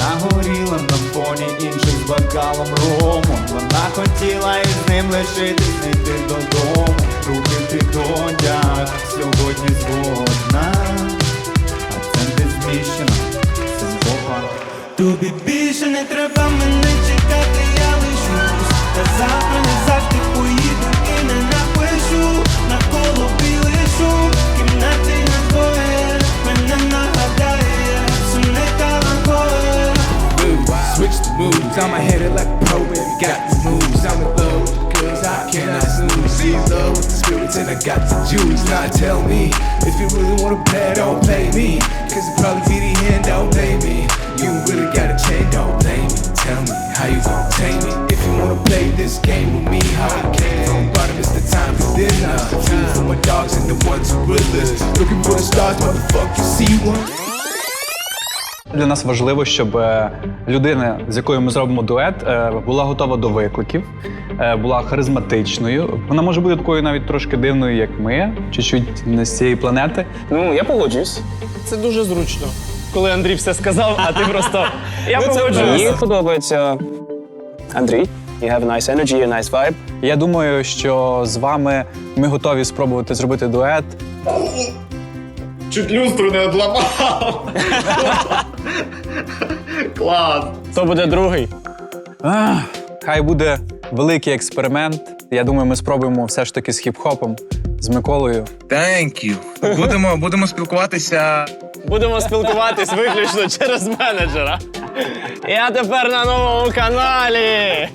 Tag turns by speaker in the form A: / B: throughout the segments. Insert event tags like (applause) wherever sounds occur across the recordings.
A: Вона горіла на фоні інших з бокалом рому. Вона хотіла із ним лишитись, не йти додому. Руки в підходях, сьогодні згодна. А це не зміщена, це Бога
B: Тобі більше не треба мене чекати, я лишусь. Та завтра не завжди
C: juice. Tell me if you really wanna play, don't play me. Cause it probably be the end, don't play me. You really gotta change, don't blame me. Tell me how you gonna take me. If you wanna play this game with me, how I came from bottom, it's the time for dinner. Food for my dogs and the ones who realers. Looking for the stars, motherfucker, you see one.
D: Для нас важливо, щоб е, людина, з якою ми зробимо дует, е, була готова до викликів, е, була харизматичною. Вона може бути такою навіть трошки дивною, як ми, чуть-чуть не з цієї планети.
E: Ну, я погоджуюсь.
F: Це дуже зручно. Коли Андрій все сказав, а ти просто. (laughs) Я
E: Мені подобається Андрій. You have a nice energy, a nice vibe.
D: Я думаю, що з вами ми готові спробувати зробити дует.
A: Чуть люстру не одламав (laughs) Клас
F: Хто буде другий?
D: Ах, хай буде великий експеримент. Я думаю, ми спробуємо все ж таки з хіп-хопом, з Миколою.
G: Thank you. Будемо, будемо спілкуватися.
F: Будемо спілкуватись виключно через менеджера. Я тепер на новому каналі.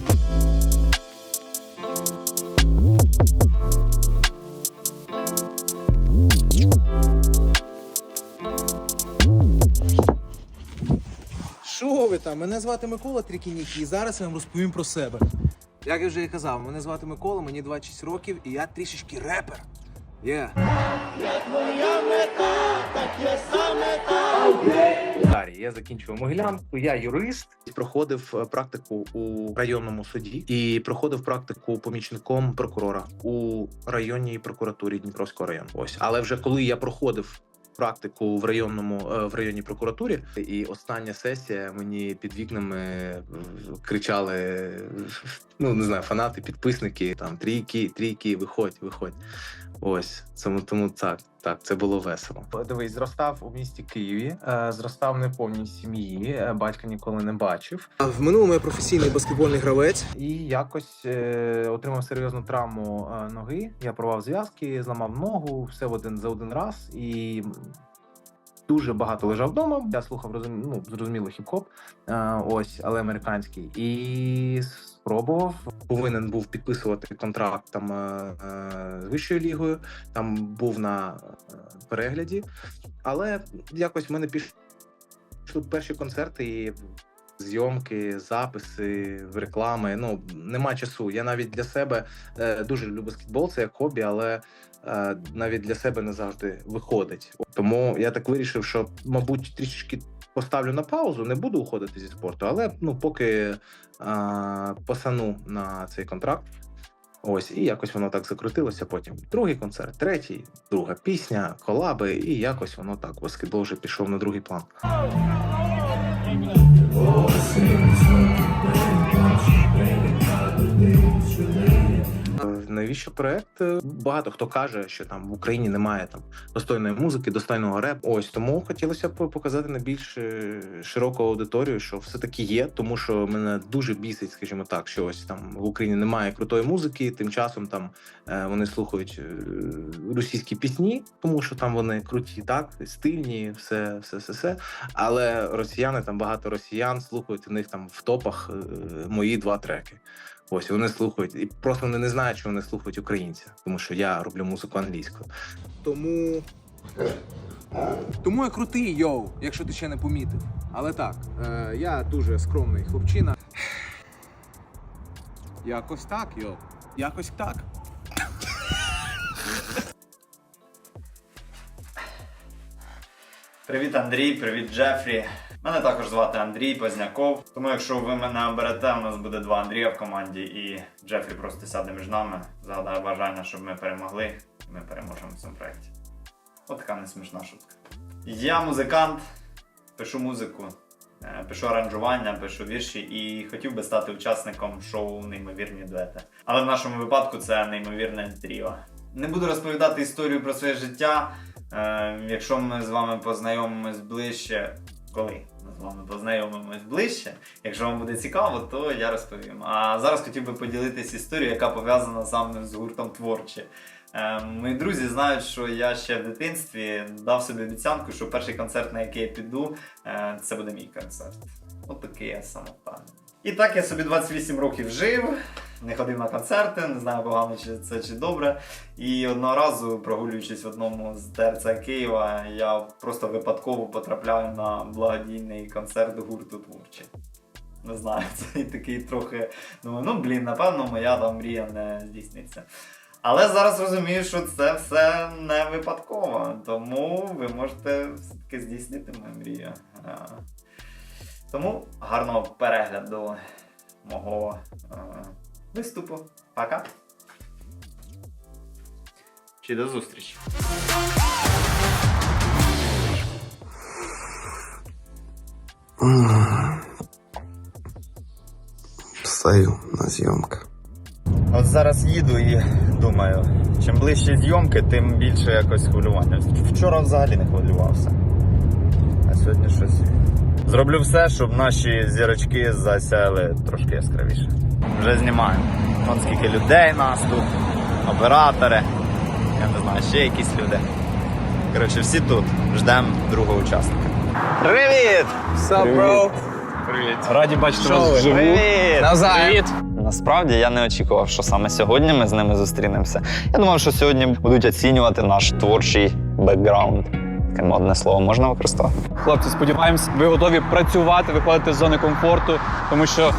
H: Що ви там? Мене звати Микола Трікінікі, і зараз я вам розповім про себе. Як я вже і казав, мене звати Микола, мені 26 років, і я трішечки репер. Є.
I: Дарі, я закінчував Могилянку, я юрист. Проходив е, практику у районному суді і проходив практику помічником прокурора у районній прокуратурі Дніпровського району. Ось, але вже коли я проходив. Практику в районному е, в районній прокуратурі, і остання сесія мені під вікнами е, кричали: ну не знаю, фанати, підписники, там трійки, трійки, виходь, виходь. Ось тому, тому так, так, це було весело. Дивись, зростав у місті Києві, е, зростав не неповній сім'ї, е, батька ніколи не бачив.
H: А В минулому я професійний баскетбольний гравець.
I: І якось е, отримав серйозну травму е, ноги. Я порвав зв'язки, зламав ногу, все в один за один раз і. Дуже багато лежав вдома. Я слухав ну, зрозуміло хіп-хоп, е, ось, але американський. І спробував. Повинен був підписувати контракт там е, е, з вищою лігою. Там був на перегляді, але якось в мене пішли перші концерти і зйомки, записи, реклами. Ну нема часу. Я навіть для себе е, дуже люблю баскетбол, це як хобі, але навіть для себе не завжди виходить. Тому я так вирішив, що мабуть трішечки поставлю на паузу, не буду уходити зі спорту, але ну поки е, посану на цей контракт. Ось, і якось воно так закрутилося. Потім другий концерт, третій, друга пісня, колаби, і якось воно так. Баскетбол вже пішов на другий план. Навіщо проект? Е, Багато хто каже, що там в Україні немає там достойної музики, достойного репу. Ось тому хотілося б показати на більш е, широку аудиторію, що все таки є, тому що мене дуже бісить, скажімо так, що ось там в Україні немає крутої музики. Тим часом там е, вони слухають російські пісні, тому що там вони круті, так стильні, все, все, все, все. Але росіяни там багато росіян слухають у них там в топах мої два треки. Ось вони слухають, і просто вони не знають, що вони слухають українця, тому що я роблю музику англійською.
H: Тому. Тому я крутий, йоу, якщо ти ще не помітив. Але так, е, я дуже скромний хлопчина. Якось так, йоу. Якось так.
A: Привіт, Андрій, привіт, Джефрі. Мене також звати Андрій Позняков. Тому якщо ви мене оберете, у нас буде два Андрія в команді, і Джефрі просто сяде між нами, загадає бажання, щоб ми перемогли, і ми переможемо в цьому проєкті. От така несмішна шутка. Я музикант, пишу музику, Е, Пишу аранжування, пишу вірші і хотів би стати учасником шоу Неймовірні дуети. Але в нашому випадку це неймовірне тріо. Не буду розповідати історію про своє життя. Е, якщо ми з вами познайомимось ближче, коли вами познайомимось ближче, якщо вам буде цікаво, то я розповім. А зараз хотів би поділитися історією, яка пов'язана саме з гуртом творче. Е, Мої друзі знають, що я ще в дитинстві дав собі обіцянку, що перший концерт, на який я піду, е, це буде мій концерт. От такий я самовпевнений. І так я собі 28 років жив, не ходив на концерти, не знаю, погано чи це чи добре. І одного разу, прогулюючись в одному з ТРЦ Києва, я просто випадково потрапляю на благодійний концерт гурту творчі. Не знаю, (laughs) це такий трохи. Думаю, ну блін, напевно, моя там мрія не здійсниться. Але зараз розумію, що це все не випадково, тому ви можете все-таки здійснити мою мрію. Е, Тому гарного перегляду мого е, виступу. Пока. Чи до зустрічі.
J: Стою на зйомках.
A: От зараз їду і думаю, чим ближче зйомки, тим більше якось хвилювання. Вчора взагалі не хвилювався. А сьогодні щось. Зроблю все, щоб наші зірочки засяяли трошки яскравіше. Вже знімаю. Вон скільки людей нас тут, оператори, я не знаю, ще якісь люди. Коротше, всі тут. Ждемо другого учасника. Привіт! Привіт!
D: Раді бачити вас вживу.
A: Привіт!
F: Привіт!
A: Насправді я не очікував, що саме сьогодні ми з ними зустрінемося. Я думав, що сьогодні будуть оцінювати наш творчий бекграунд. Таке модне слово можна використовувати.
D: Хлопці, сподіваємось, ви готові працювати, виходити з зони комфорту, тому що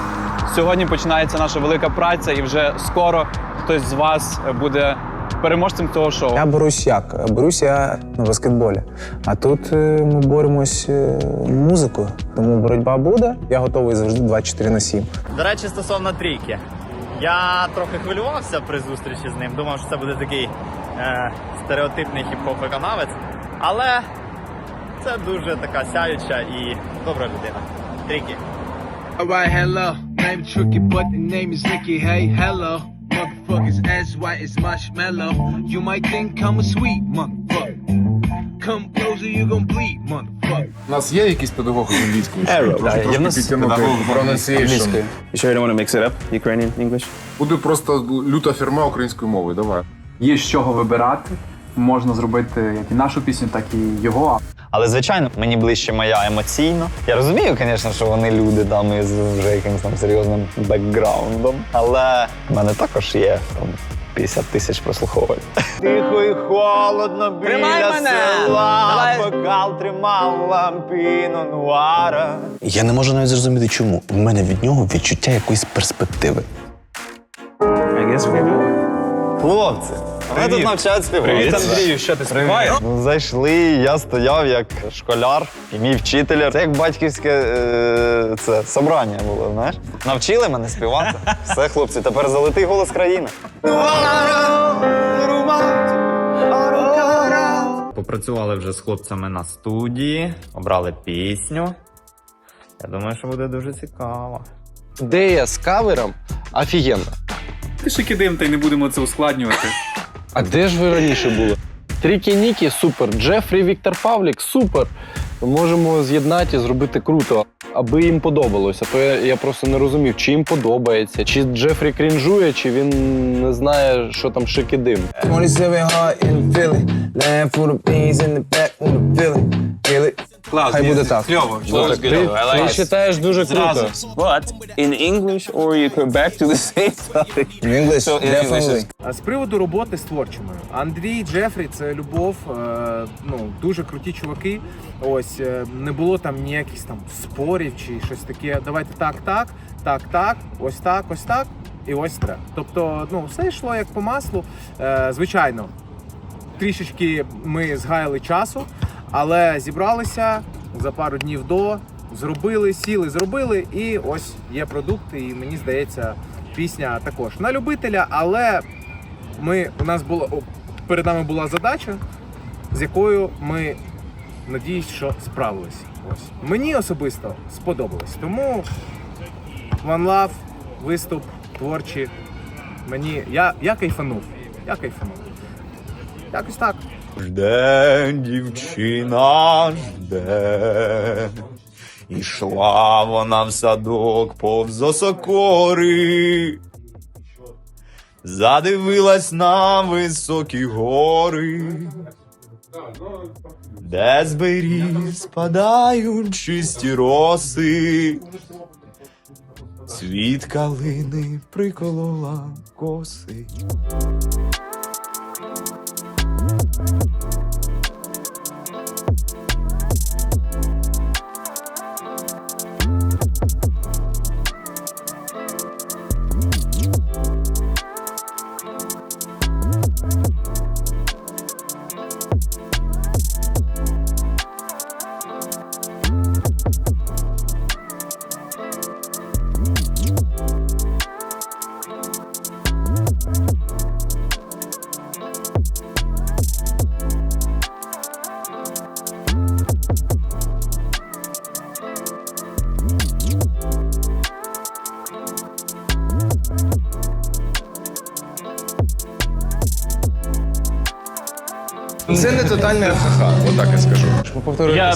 D: сьогодні починається наша велика праця, і вже скоро хтось з вас буде переможцем цього шоу.
K: Я берусь як? Берусь я на баскетболі. А тут е, ми боремось е, музикою. Тому боротьба буде. Я готовий завжди 24 на 7.
A: До речі, стосовно трійки. Я трохи хвилювався при зустрічі з ним. Думав, що це буде такий е, стереотипний хіп-хоп виконавець. Але це дуже така сяюча і добра людина. Трікі.
C: Alright, hello. Name tricky, but the name is Nicky. Hey, hello. Motherfuckers as white as marshmallow. You might think I'm a sweet motherfucker. Come closer, you gon' bleed, motherfucker.
J: У нас є якісь педагоги з англійської?
E: Arrow.
J: Прошу трошки підтягнути pronunciation.
E: You sure you don't want to mix it up? Ukrainian, English?
J: Буде просто люта фірма українською мовою. Давай.
D: Є з чого вибирати. Можна зробити як і нашу пісню, так і його.
A: Але звичайно, мені ближче моя емоційно. Я розумію, звісно, що вони люди там із вже якимось там серйозним бекграундом. Але в мене також є там 50 тисяч прослуховувань. Тихо і холодно біля
F: Тримай мене!
A: села,
F: Давай.
A: бокал тримав лампіно нуара.
K: Я не можу навіть зрозуміти, чому. У мене від нього відчуття якоїсь перспективи.
E: I guess we.
A: Хлопці, вони тут навчають співати.
D: Андрію, що ти співаєш?
A: Ну, зайшли, я стояв як школяр і мій вчитель. Це як батьківське е, це, собрання було, знаєш? Навчили мене співати. Все, хлопці, тепер золотий голос країни. Попрацювали вже з хлопцями на студії, обрали пісню. Я думаю, що буде дуже цікаво.
E: Ідея з кавером офігенна.
D: Ти ще та й не будемо це ускладнювати.
E: А де ж ви раніше були? Трікі Нікі супер, Джефрі Віктор Павлік супер. Ми можемо з'єднати і зробити круто, аби їм подобалося. То я, я просто не розумів, чи їм подобається, чи Джефрі крінжує, чи він не знає, що там шики дим.
K: 27 hard in Philly. Land full of beans in the back on the Philly. Feel it?
D: Клас,
K: Хай буде так.
D: Кльово.
E: Ти, ти вважаєш дуже круто.
F: But in English or you come back to the same topic.
K: In English, definitely.
H: А З приводу роботи з творчими. Андрій Джефрі це любов, е, ну дуже круті чуваки. Ось е, не було там ніяких там спорів чи щось таке. Давайте так, так, так, так, ось так, ось так і ось трек. Тобто, ну все йшло як по маслу. Е, Звичайно, трішечки ми згаяли часу, але зібралися за пару днів до, зробили, сіли, зробили, і ось є продукт, і мені здається, пісня також на любителя, але ми, у нас було перед нами була задача, з якою ми надіюсь, що справилися. Ось мені особисто сподобалось. Тому One Love, виступ, творчі. Мені я, я кайфанув. Я кайфанув. Якось так.
A: Жде дівчина, жде. Ішла вона в садок повз осокори. Задивилась на високі гори. Де з беріз спадають чисті роси. Цвіт калини приколола коси.
G: Це не тотальне ха отак я скажу.
F: Я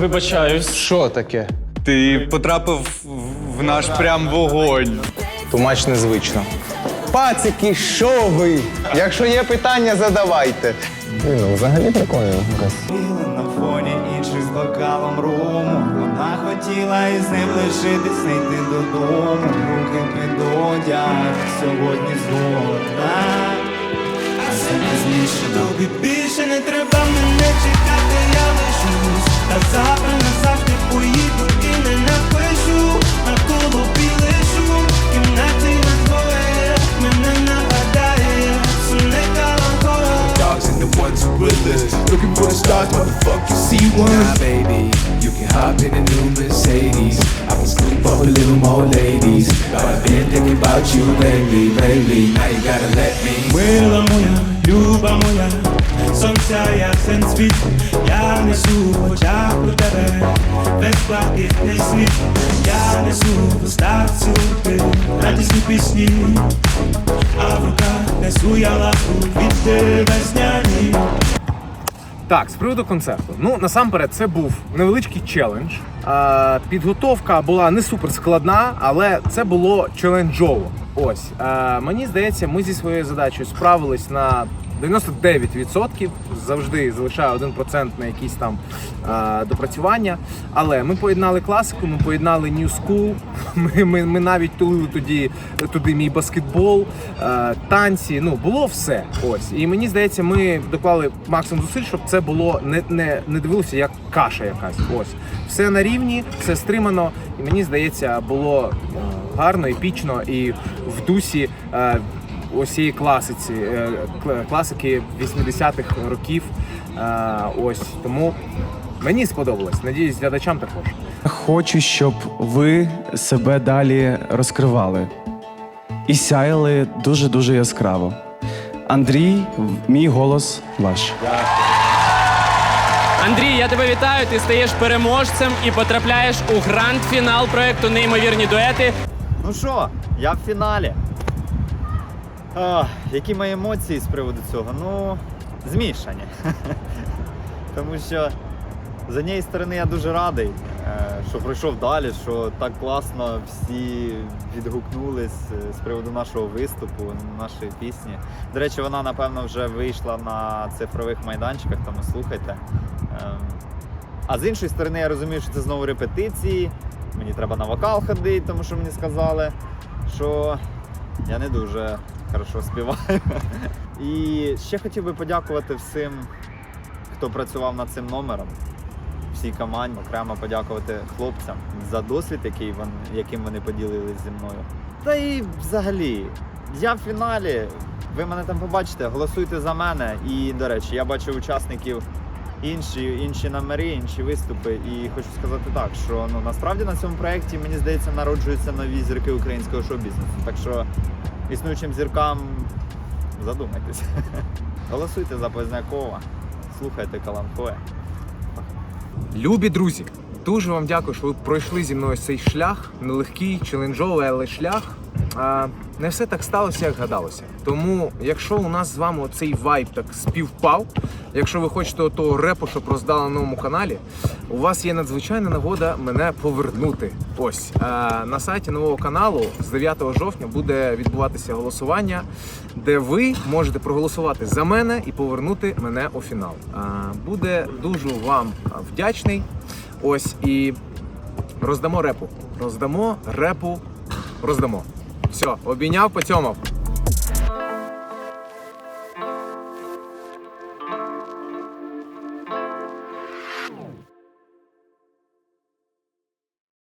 F: вибачаюсь.
E: Що таке?
D: Ти потрапив в- наш прям вогонь.
K: Тумач незвично. Пацики, що ви? Якщо є питання, задавайте. Ну, взагалі прикольно.
A: На фоні інших з бокалом рому Вона хотіла із ним лишитись, не йти додому Руки під одяг, сьогодні згодна
B: А це пізніше тобі більше не треба мене чекати, я лишусь Та завтра назавжди поїду і не напишу Навколо білий шум, в кімнаті на двоє Мене нагадає, сумне каланкола
C: dogs and the ones who realest. Looking for the stars, motherfucker, you see one. Nah, baby, you can hop in a new Mercedes. I can scoop up a little more ladies. But I've been thinking about you lately, lately. Now you gotta let me.
B: Мила моя, люба моя, сонця ясен світ, я несу в очах у тебе, безплатний світ, я несу в устах цупи, радісні пісні, а в руках несу я лапу від тебе весняні.
H: Так, з приводу концерту. Ну, насамперед, це був невеличкий челендж. А, підготовка була не супер складна, але це було челенджово. Ось а, мені здається, ми зі своєю задачею справились на 99%. Завжди залишаю 1% на якісь там е, допрацювання. Але ми поєднали класику, ми поєднали New School, (laughs) ми, ми, ми навіть тулили тоді туди мій баскетбол, е, танці. Ну було все. Ось. І мені здається, ми доклали максимум зусиль, щоб це було не, не, не дивилося як каша якась. Ось все на рівні, все стримано. І мені здається, було гарно, епічно і в дусі. Е, Цієї класиці, е, класики 80-х років. Е, Ось тому мені сподобалось. Надіюсь, глядачам також.
L: Хочу, щоб ви себе далі розкривали і сяяли дуже-дуже яскраво. Андрій, мій голос ваш.
F: Андрій, я тебе вітаю. Ти стаєш переможцем і потрапляєш у гранд-фінал проекту Неймовірні дуети.
A: Ну що, я в фіналі. А, які мої емоції з приводу цього? Ну, змішані. (laughs) Тому що з однієї сторони я дуже радий, е, що пройшов далі, що так класно всі відгукнулись е, з приводу нашого виступу, нашої пісні. До речі, вона напевно вже вийшла на цифрових майданчиках, тому слухайте. Ем, А з іншої сторони, я розумію, що це знову репетиції. Мені треба на вокал ходити, тому що мені сказали, що я не дуже хорошо співаю. І ще хотів би подякувати всім, хто працював над цим номером, всій команді. Окремо подякувати хлопцям за досвід, який вони, яким вони поділилися зі мною. Та і взагалі, я в фіналі. Ви мене там побачите, голосуйте за мене. І, до речі, я бачу учасників інші, інші номери, інші виступи. І хочу сказати так, що ну насправді на цьому проєкті, мені здається, народжуються нові зірки українського шоу-бізнесу. Так що існуючим зіркам задумайтесь. (laughs) Голосуйте за Познякова, слухайте Каланкоя.
G: Любі друзі,
H: дуже вам дякую, що ви пройшли зі мною цей шлях, нелегкий, челенджовий, але шлях. Не все так сталося, як гадалося. Тому, якщо у нас з вами цей вайб так співпав, якщо ви хочете того репу, щоб роздали на новому каналі, у вас є надзвичайна нагода мене повернути. Ось е, на сайті нового каналу з 9 жовтня буде відбуватися голосування, де ви можете проголосувати за мене і повернути мене у фінал. Е, буде дуже вам вдячний. Ось і роздамо репу. Роздамо репу, роздамо. Все, обійняв, поцьомав.